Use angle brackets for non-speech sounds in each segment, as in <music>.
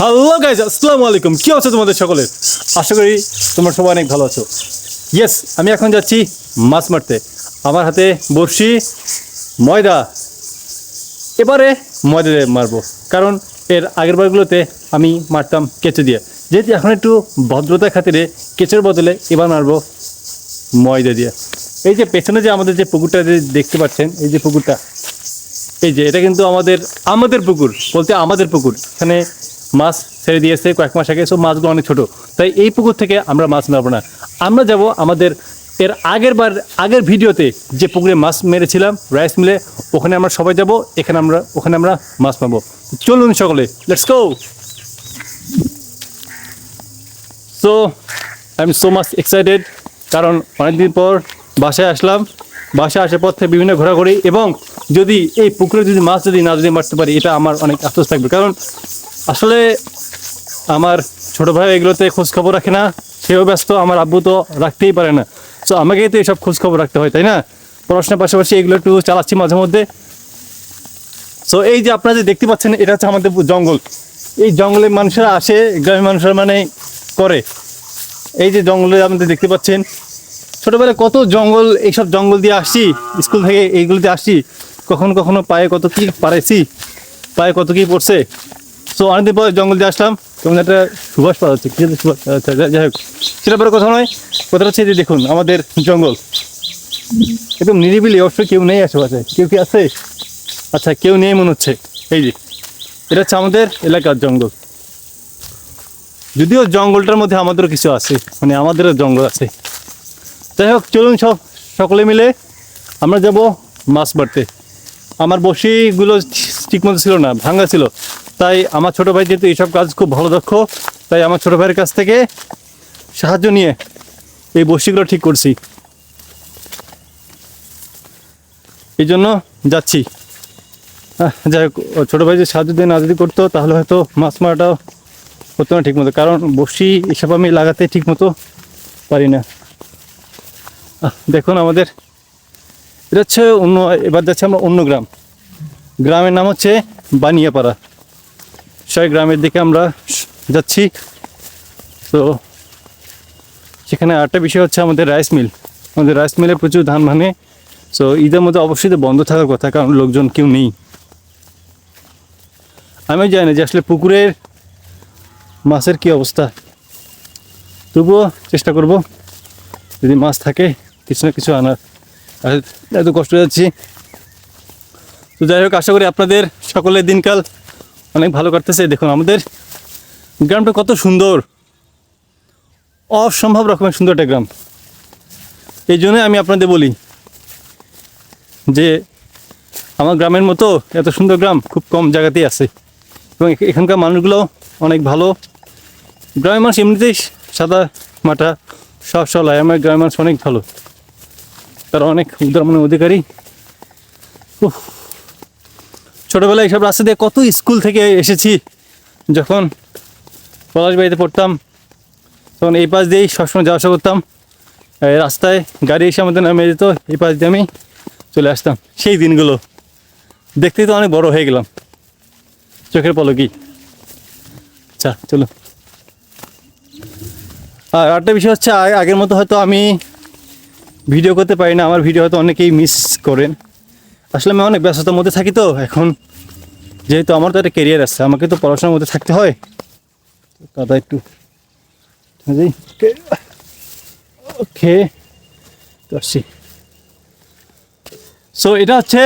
Hello guys আসসালামু আলাইকুম কি আছো তোমাদের সকলের? আশা করি তোমরা সবাই অনেক ভালো আছো। ইয়েস আমি এখন যাচ্ছি মাছ মারতে। আমার হাতে বড়শি, ময়দা। এবারে ময়দা দিয়ে মারবো। কারণ এর আগের বারগুলোতে আমি মারতাম কেঁচো দিয়ে। যেহেতু এখন একটু ভদ্রতার খাতিরে কেঁচোর বদলে এবার মারবো ময়দা দিয়ে। এই যে পেছনে যে আমাদের যে পুকুরটা যে দেখতে পাচ্ছেন, এই যে পুকুরটা, এই যে এটা কিন্তু আমাদের আমাদের পুকুর বলতে আমাদের পুকুর। এখানে মাছ ছেড়ে দিয়েছে কয়েক মাস আগে সব মাছগুলো অনেক ছোট। তাই এই পুকুর থেকে আমরা মাছ মারবো না। আমরা যাব আমাদের এর আগের বার, আগের ভিডিওতে যে পুকুরে মাছ মেরেছিলাম, রাইস মিলে, ওখানে আমরা সবাই যাব, এখানে আমরা, ওখানে আমরা মাছ পাবো চলুন সকলে let's go so I am so much excited কারণ অনেকদিন পর বাসায় আসলাম। বাসায় আসার পর থেকে বিভিন্ন ঘোরাঘুরি এবং যদি এই পুকুরে যদি মাছ যদি না যদি মারতে পারি, এটা আমার অনেক আফসোস থাকবে। কারণ আসলে আমার ছোটো ভাই এগুলোতে খোঁজ খবর রাখে না, সেও ব্যস্ত, আমার আব্বু তো রাখতেই পারে না। সো আমাকেই তো এইসব খোঁজ খবর রাখতে হয়, তাই না? পড়াশোনার পাশাপাশি এগুলো একটু চালাচ্ছি মাঝে মধ্যে। সো এই যে আপনারা যে দেখতে পাচ্ছেন, এটা হচ্ছে আমাদের জঙ্গল। এই জঙ্গলে মানুষেরা আসে, গ্রামের মানুষেরা মানে করে। এই যে জঙ্গলে আমাদের দেখতে পাচ্ছেন, ছোটোবেলায় কত জঙ্গল, এইসব জঙ্গল দিয়ে আসছি, স্কুল থেকে এইগুলোতে আসছি। কখনো কখনো পায়ে কত কি পারেছি পায়ে কত কি পড়ছে। সো অনেকদিন পর জঙ্গল দিয়ে আসলাম। কেমন একটা সুবাস পাওয়া যাচ্ছে, কি সুবাস যাই- যাই হোক, সেটা পরে কথা নয়, কথাটা হচ্ছে যে দেখুন, আমাদের জঙ্গল। একদম নিরিবিলি অবশ্যই কেউ নেই আশেপাশে। কেউ কি আছে? আচ্ছা কেউ নেই মনে হচ্ছে। এই যে, এটা হচ্ছে আমাদের এলাকার জঙ্গল। যদিও জঙ্গলটার মধ্যে আমাদেরও কিছু আছে মানে আমাদেরও জঙ্গল আছে। যাই হোক, চলুন সব, সকলে মিলে আমরা যাব মাছ মারতে। আমার বসিগুলো ঠিকমতো ছিল না ভাঙা ছিল। তাই আমার ছোট ভাই যেহেতু এইসব কাজ খুব ভালো দক্ষ, তাই আমার ছোট ভাইয়ের কাছ থেকে সাহায্য নিয়ে এই বসিগুলো ঠিক করছি। এই জন্য যাচ্ছি। যাই হোক ছোট ভাই যে সাহায্য দিয়ে না যদি করতো, তাহলে হয়তো মাছ মারাটাও হতো না ঠিকমতো, কারণ বসি এসব আমি লাগাতে ঠিকমতো পারি না। দেখুন আমাদের, এটা হচ্ছে অন্য, এবার যাচ্ছে আমরা অন্য গ্রাম। গ্রামের নাম হচ্ছে বানিয়াপাড়া। সেই গ্রামের দিকে আমরা যাচ্ছি। তো সেখানে আরেকটা বিষয় হচ্ছে আমাদের রাইস মিল আমাদের রাইস মিলে প্রচুর ধান ভাঙে। সো ঈদের মধ্যে অবশ্যই বন্ধ থাকার কথা, কারণ লোকজন কেউ নেই। আমি জানি না যে আসলে পুকুরের মাছের কি অবস্থা। তবুও চেষ্টা করব। যদি মাছ থাকে, কিছু না কিছু আনার। এত কষ্ট যাচ্ছি। তো যাই হোক, আশা করি আপনাদের সকলের দিনকাল অনেক ভালো কাটতেছে দেখুন, আমাদের গ্রামটা কত সুন্দর। অসম্ভব রকমের সুন্দর একটা গ্রাম। এই জন্যই আমি আপনাদের বলি যে আমার গ্রামের মতো এত সুন্দর গ্রাম খুব কম জায়গাতেই আছে। এবং এখানকার মানুষগুলো অনেক ভালো। গ্রামের মানুষ এমনিতেই সাদা মাটা সব সলায় আমার গ্রামের মানুষ অনেক ভালো। তারা অনেক উদার অধিকারী। উফ। ছোটবেলায় এইসব রাস্তা দিয়ে কত স্কুল থেকে এসেছি। যখন পলাশবাড়িতে পড়তাম, তখন এই পাশ দিয়েই সবসময় যাওয়া আসা করতাম। রাস্তায় গাড়ি এসে আমাদের নামে যেত, এই পাশ দিয়ে আমি চলে আসতাম। সেই দিনগুলো দেখতেই তো অনেক বড় হয়ে গেলাম। চোখের পলকি আচ্ছা চলো। আর একটা বিষয় হচ্ছে আগের মতো হয়তো আমি ভিডিও করতে পারি না। আমার ভিডিও হয়তো অনেকেই মিস করেন। আসলে আমি অনেক ব্যস্ততার মধ্যে থাকি তো এখন যেহেতু আমার তো একটা কেরিয়ার আছে আমাকে তো পড়াশোনার মধ্যে থাকতে হয়। দাদা একটু ওকে তো আসছি। সো এটা হচ্ছে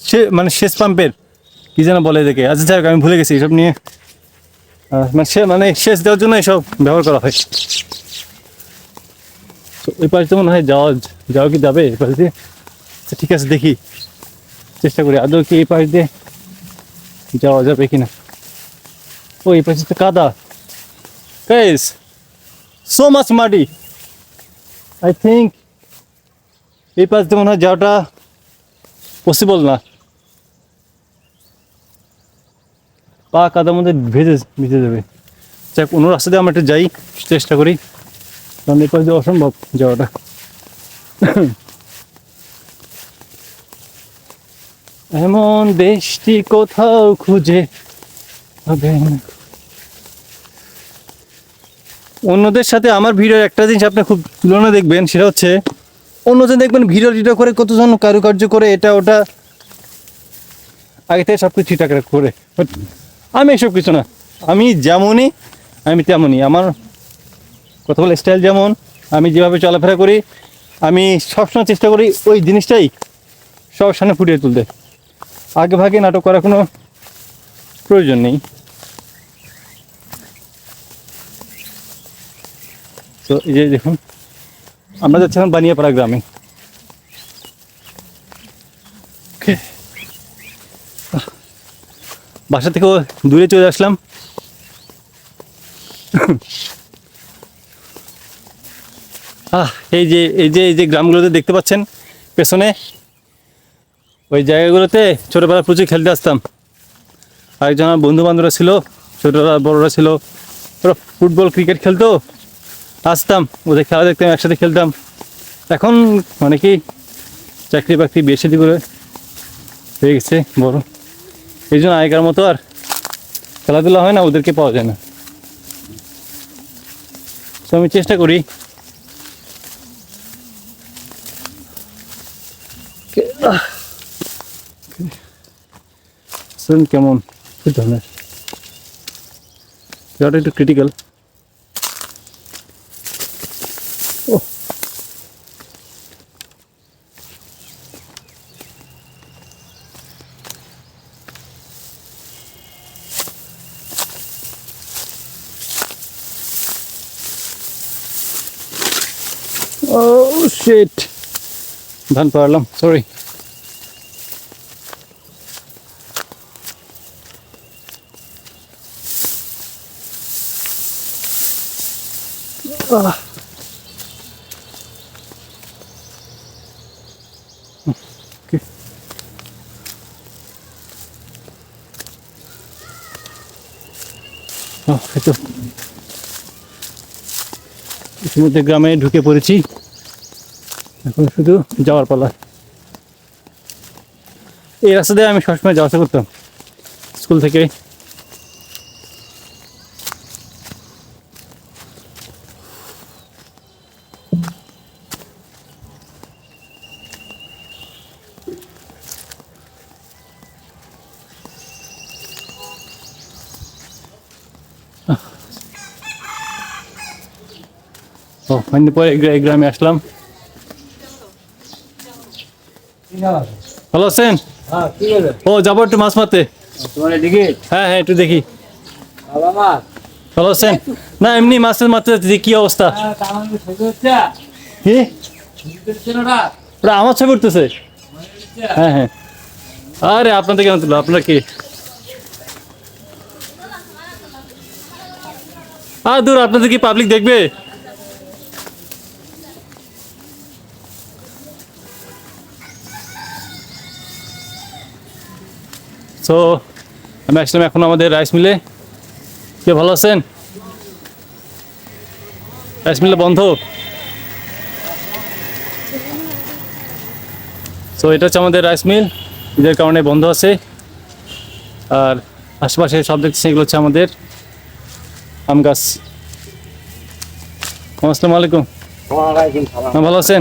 সে মানে শেষ পাম্পের কি যেন বলে দেখে আচ্ছা যাই আমি ভুলে গেছি এসব নিয়ে। মানে সে মানে শেষ দেওয়ার জন্য এসব ব্যবহার করা হয়। তো ওই পাশে তো মনে হয় যাওয়া যাওয়া কি যাবে? এই পাশ দিয়ে? ঠিক আছে, দেখি। চেষ্টা করি। আদৌ কি এই পাশ দিয়ে যাওয়া যাবে কিনা? ও, এই পাশে তো কাদা। গাইস সো মাচ মাটি আই থিঙ্ক এই পাশ দিয়ে মনে হয় যাওয়াটা পসিবল না। পা কাদার মধ্যে ভেজে, ভিজে যাবে। যাক, অন্য রাস্তা দিয়ে আমরা একটু যাই, চেষ্টা করি। কারণ এই পাশ দিয়ে অসম্ভব যাওয়াটা। এমন দেশটি কোথাও খুঁজে হবে অন্যদের সাথে আমার ভিডিওর একটা জিনিস আপনি খুব তুলনা দেখবেন, সেটা হচ্ছে অন্যজন দেখবেন ভিডিও টিডিও করে কতজন কারুকার্য করে, এটা ওটা আগে থেকে সব কিছু ঠিকঠাক করে আমি এসব কিছু না। আমি যেমনই, আমি তেমনই। আমার কথা বলে স্টাইল যেমন, আমি যেভাবে চলাফেরা করি, আমি সবসময় চেষ্টা করি ওই জিনিসটাই সব সামনে ফুটিয়ে তুলতে। আগে ভাগে নাটক করার কোনো প্রয়োজন নেই। তো এই যে দেখুন, আমরা যাচ্ছিলাম বানিয়াপাড়া গ্রামে। বাসা থেকেও দূরে চলে আসলাম। আহ, এই যে এই যে এই যে গ্রামগুলোতে দেখতে পাচ্ছেন, পেছনে ওই জায়গাগুলোতে ছোটোবেলা প্রচুর খেলতে আসতাম। আরেকজন বন্ধু বান্ধবরা ছিল, ছোটরা, বড়রা ছিল। ওরা ফুটবল, ক্রিকেট খেলতো। আসতাম, ওদের খেলা দেখতাম, একসাথে খেলতাম। এখন অনেকেই চাকরি বাকরি বিয়ে শাদী করে হয়ে গেছে, বড়। এই জন্য আগেকার মতো আর খেলাধুলা হয় না, ওদেরকে পাওয়া যায় না। তো আমি চেষ্টা করি। আহ। শুনুন কেমন কি ধরনের জায়গাটা একটু ক্রিটিক্যাল ও ও শিট ধান পারলাম সরি ইতিমধ্যে গ্রামে ঢুকে পড়েছি। এখন শুধু যাওয়ার পালা। এই রাস্তা দিয়ে আমি সবসময় যাওয়া আসা করতাম। স্কুল থেকে ও অনেক পরে এই গ্রামে আসলাম। ভালো আছেন? ও, যাব একটু মাছ মারতে। হ্যাঁ হ্যাঁ একটু দেখি। না, এমনি মাছ মারতে যাচ্ছি, কি অবস্থা? কামান বুঝতে আমার ছবি উঠতেছে। হ্যাঁ হ্যাঁ। আরে, আপনাদের কেন তুলো আপনার কি? আর, দূর, আপনাদের কি পাবলিক দেখবে? সো আমি আসলাম এখন আমাদের রাইস মিলে কে ভালো আছেন? রাইস মিলে বন্ধ। সো এটা হচ্ছে আমাদের রাইস মিল ঈদের কারণে বন্ধ আছে। আর আশেপাশে সব দেখছি এগুলো হচ্ছে আমাদের আম গাছ। আসসালামু আলাইকুম। ভালো আছেন?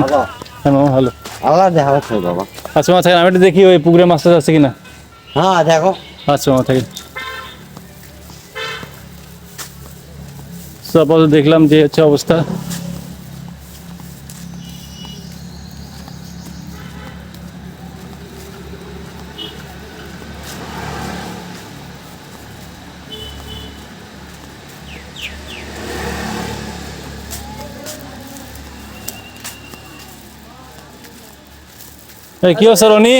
হ্যাঁ মামা ভালো। আল্লাহ দেখা বাবা। আচ্ছা আমি একটু দেখি ওই পুকুরে মাছ আছে কিনা। হ্যাঁ দেখো আচ্ছা মামা থাকেন সো আপাতত দেখলাম যে হচ্ছে অবস্থা এই কি হচ্ছে রনি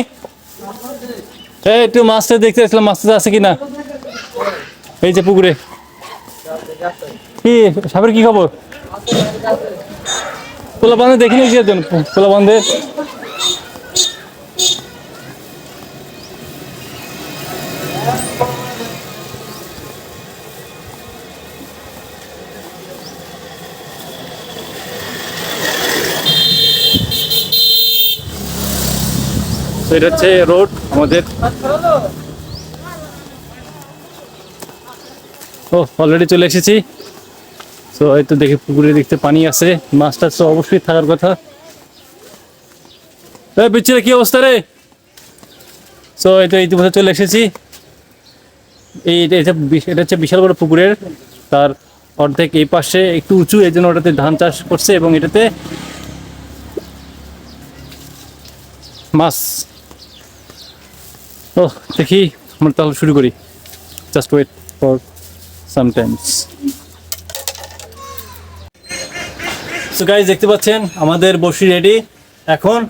এই, একটু মাছটা দেখতে আসলাম, মাছটা আছে কিনা? এই যে পুকুরে। কি সাপের কি খবর? পোলা বান্ধে দেখিনি একজন? পোলা এটা হচ্ছে রোড আমাদের। ও অলরেডি চলে এসেছি। তো হয়তো দেখে পুকুরে দেখতে পানি আছে। মাছ টাছ তো অবশ্যই থাকার কথা। বিচ্ছিরে, কি অবস্থা রে? তো এই তো ইতিমধ্যে চলে এসেছি। এই এটা এটা হচ্ছে বিশাল বড় পুকুরের। তার অর্ধেক এই পাশে একটু উঁচু, এই জন্য ওটাতে ধান চাষ করছে এবং এটাতে মাছ ও দেখি, আমরা তাহলে শুরু করি। Just wait for sometimes so guys দেখতে পাচ্ছেন, আমাদের বসি রেডি এখন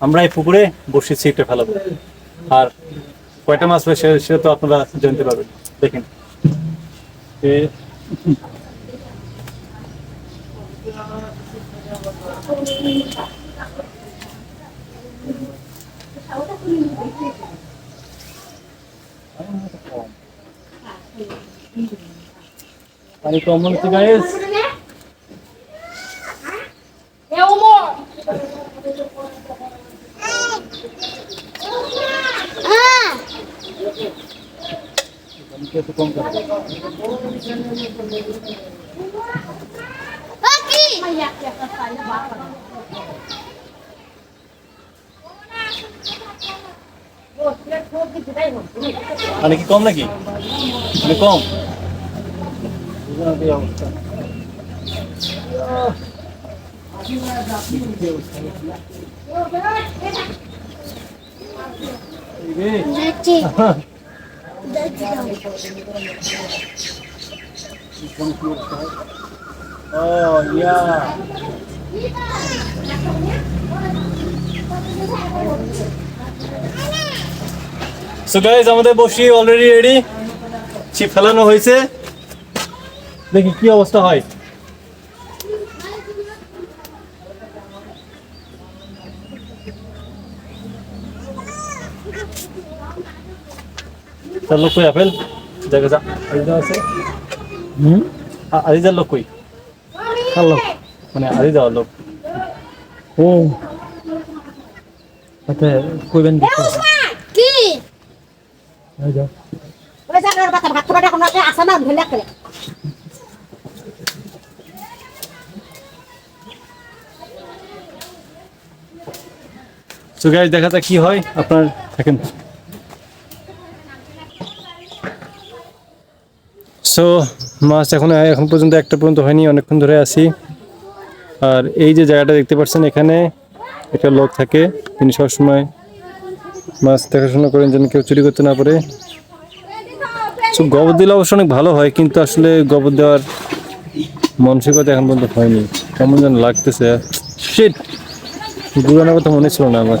আমরা এই পুকুরে বসি ছিটে ফেলাবো। আর কয়টা মাছ হবে সেটা তো আপনারা জানতে পারবেন। দেখেন। এ- পানি কম মনে হচ্ছে গাইজ É humor! Ah! Aqui! পানি কি কম নাকি পানি কম. Oh, yeah. সো গাইজ আমাদের বসি অলরেডি রেডি ছিপ ফেলানো হয়েছে। দেখি কি অবস্থা হয়। তার লোক কই আপেল? দেখা যা আরিজা আছে। হুম? আরিজার লোক কই? কার লোক? মানে আরি যাওয়ার লোক। ও। আচ্ছা কইবেন Aqui! দেখা যাক কি হয়। আপনার থাকেন সো মাছ এখন এখন পর্যন্ত একটা পর্যন্ত হয়নি অনেকক্ষণ ধরে আছি। আর এই যে জায়গাটা দেখতে পাচ্ছেন এখানে একটা লোক থাকে তিনি সবসময় মাছ দেখাশোনা করেন যেন কেউ চুরি করতে না পারে। গোবর দিলে অবশ্য অনেক ভালো হয়, কিন্তু আসলে গোবর দেওয়ার মানসিকতা এখন পর্যন্ত হয়নি। কেমন যেন লাগতেছে। শিট ঘুরানোর কথা মনে ছিল না আমার।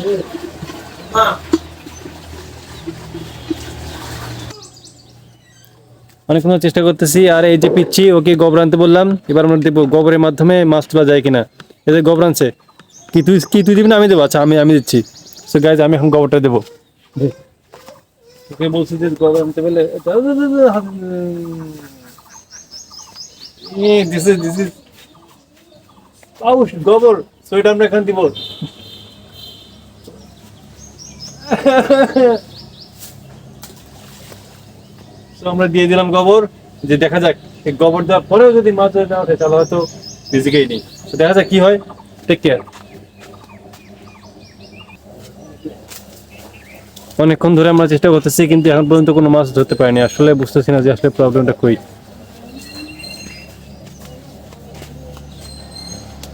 অনেকক্ষণ চেষ্টা করতেছি, আর এই যে পিচ্ছি, ওকে গোবর আনতে বললাম, এবার আমরা দেখব গোবরের মাধ্যমে মাছ তোলা যায় কিনা। এদের গোবর আনছে। কি তুই কি তুই দিবি না? আমি দেবো। আচ্ছা আমি আমি দিচ্ছি। সো গাইজ আমি এখন গোবরটা দেবো। তোকে বলছি যে গোবর আনতে বলে দিস ইজ দিস ইজ পাউস গোবর সো এটা আমরা এখানে দিব। তো আমরা দিয়ে দিলাম গোবর। যে দেখা যাক এই গোবর দেওয়ার পরেও যদি মাছ ধরে না ওঠে তাহলে হয়তো রিজিকেই নেই। তো দেখা যাক কি হয়। টেক কেয়ার অনেকক্ষণ ধরে আমরা চেষ্টা করতেছি কিন্তু এখন পর্যন্ত কোনো মাছ ধরতে পারিনি। আসলে বুঝতেছি না যে আসলে প্রবলেমটা কই।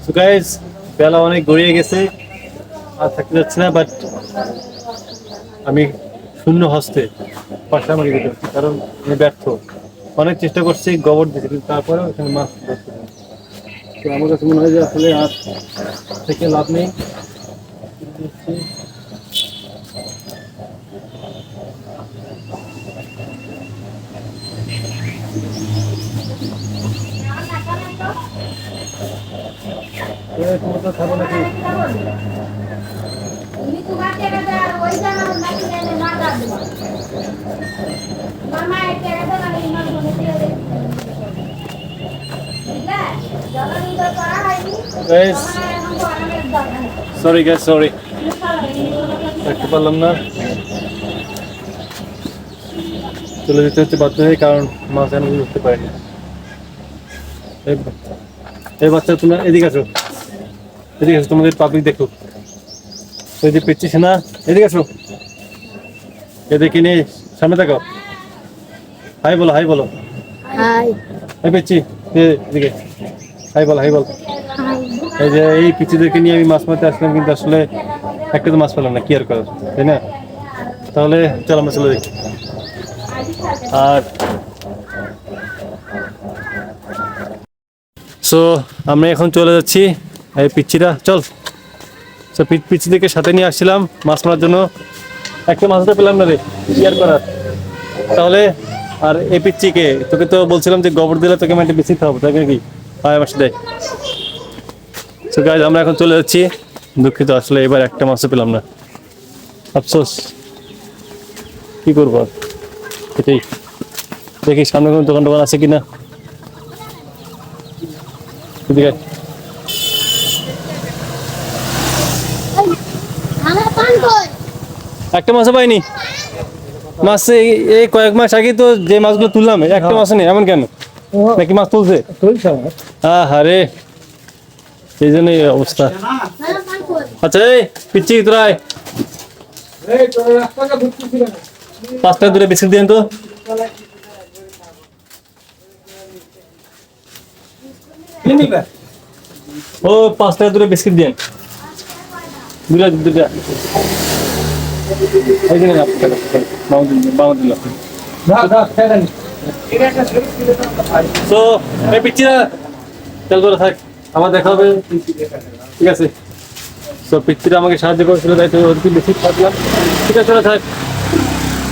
সো গাইস বেলা অনেক গড়িয়ে গেছে আর থাকতে যাচ্ছে না বাট আমি শূন্য হস্তে পাশা দিতে হচ্ছে, কারণ আমি ব্যর্থ। অনেক চেষ্টা করছি গোবর দিতে কিন্তু তারপরেও এখানে মাছ ধরতে তো আমার কাছে মনে হয় যে আসলে আর থেকে লাভ নেই। সরি গ্যাস সরি দেখতে পারলাম না। চলে যেতে হচ্ছে বাধ্য হয়ে, কারণ মাছ আমি বুঝতে পারিনি। এই- বাচ্চা তোমরা এদিকে আসো। এদিকে আসো তোমাদের পাবলিক দেখো। ওই যে পেচ্ছিস না এদিকে আসো। এদিকে নিয়ে সামনে দেখো হাই বলো হাই বলো। হাই। এই পেচ্ছি এদিকে। হাই বল হাই বল। এই যে এই পিচ্ছিদেরকে নিয়ে আমি মাছ মারতে আসলাম কিন্তু আসলে একটা তো মাছ পেলাম না কি আর করার তাই না? তাহলে চল আমরা চলে যাই। আর সো আমরা এখন চলে যাচ্ছি, এই পিচ্ছিরা চল। সো পিচ্ছিদেরকে সাথে নিয়ে আসছিলাম, মাছ মারার জন্য। একটা মাছটা পেলাম না রে আর করার। তাহলে, আর এই পিচ্ছিকে, তোকে তো বলছিলাম যে গোবর দিলে তোকে মাটি বেশি খাব তাই নাকি? হয় আমার সাথে সো গাইজ আমরা এখন চলে যাচ্ছি। দুঃখিত, আসলে এবার একটা মাছও পেলাম না। আফসোস। কি করব? এটাই। দেখি সামনে কোনো দোকান টোকান আছে কিনা? এদিকে একটা মাছও পাইনি। মাছ এই- কয়েক মাস আগে তো যে মাছগুলো তুললাম একটা মাছ নেই এমন কেন? নাকি মাছ তুলছে? আহ রে সেই জন্য অবস্থা। আমার পান কই আচ্ছা এই পিচ্ছি তোরা আয়। পাঁচ টাকা দূরে বিস্কিট দিন তো। ও পাঁচ টাকা দূরে বিস্কিট দিন। দুটা দুটা। এই দিন বাবা দিল তো এই পিচ্ছিরা থাক আমার দেখা হবে। ঠিক আছে। তো পিচ্ছিরা আমাকে সাহায্য করেছিল তাই তো ওদেরকে বেশি ঠিক আছে থাক।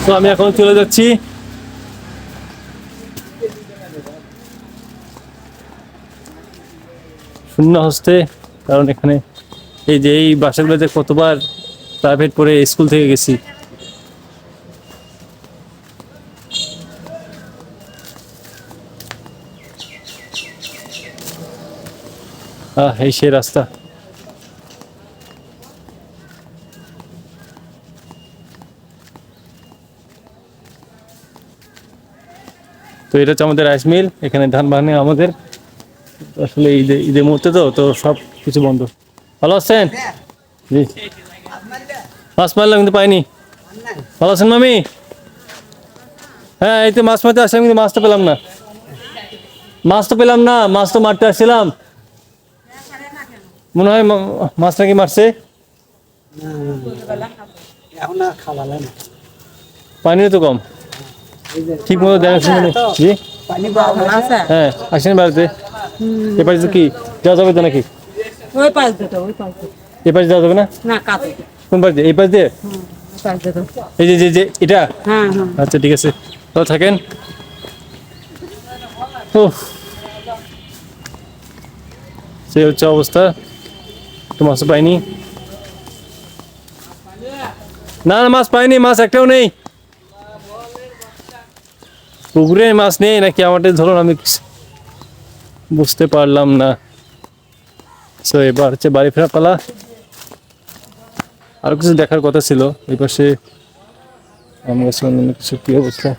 তো আমি এখন চলে যাচ্ছি। শূন্য হস্তে, কারণ এখানে এই যে এই বাসাগুলোতে কতবার প্রাইভেট পড়ে স্কুল থেকে গেছি। আহ, এই সেই রাস্তা। তো এটা হচ্ছে আমাদের রাইস মিল এখানে ধান বাগানে আমাদের। আসলে ঈদে ঈদের মুহূর্তে তো তো সব কিছু বন্ধ। ভালো আছেন? জি। মাছ মারলাম কিন্তু পাইনি। ভালো আছেন মামি? হ্যাঁ এই তো মাছ মারতে আসলাম কিন্তু মাছ তো পেলাম না। মাছ তো পেলাম না মাছ তো মারতে আসছিলাম। মনে হয় মাছ নাকি মারছে? এখন আর খাওয়া লাগে না। পানিও তো কম। ঠিক মতো দেখাশোনা নেই। জি। পানি পাওয়া হ্যাঁ আসেন বাড়িতে। এ পাশে কি যাওয়া যাবে তো নাকি? ওই পাশ দিতে ওই পাশ দিতে এ পাশে যাওয়া যাবে না? না কাছে কোন পাশ দিয়ে? এই পাশ দিয়ে? এই যে যে যে এটা? হ্যাঁ হ্যাঁ। আচ্ছা ঠিক আছে। তো থাকেন। ও। সেই হচ্ছে অবস্থা। তো মাছ পাইনি। না না মাছ পাইনি মাছ একটাও নেই। পুকুরে মাছ নেই নাকি আমাদের ধরুন আমি বুঝতে পারলাম না। তো এবার হচ্ছে বাড়ি ফেরা পালা। আরও কিছু দেখার কথা ছিল। এই পাশে আম গাছ কিছু কি অবস্থা!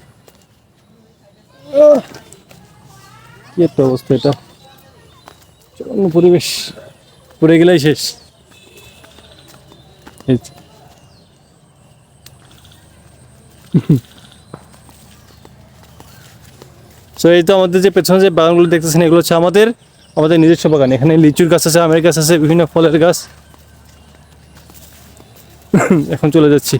কি একটা অবস্থা এটা? চরম পরিবেশ। পড়ে গেলেই শেষ। এই তো এই তো আমাদের যে পেছনে যে বাগানগুলো দেখতেছেন, এগুলো হচ্ছে আমাদের আমাদের নিজস্ব বাগান। এখানে লিচুর গাছ আছে, আমের গাছ আছে, বিভিন্ন ফলের গাছ। <coughs> এখন চলে যাচ্ছি।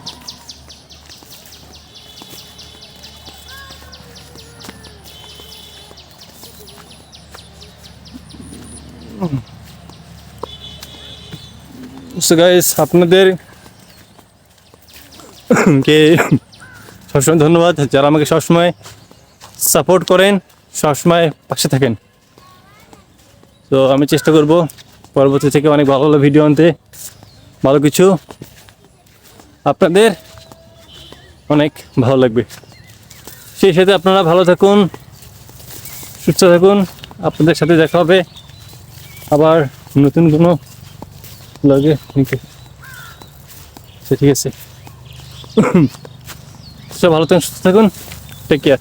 সো গাইস আপনাদের <coughs> কে সবসময় ধন্যবাদ যারা আমাকে সবসময় সাপোর্ট করেন, সবসময় পাশে থাকেন। তো আমি চেষ্টা করব পরবর্তী থেকে অনেক ভালো ভালো ভিডিও আনতে। ভালো কিছু আপনাদের অনেক ভালো লাগবে। সেই সাথে আপনারা ভালো থাকুন, সুস্থ থাকুন। আপনাদের সাথে দেখা হবে আবার নতুন কোনো লাগে আচ্ছা ঠিক আছে। <clears throat> সব ভালো থাকুন, সুস্থ থাকুন। Take care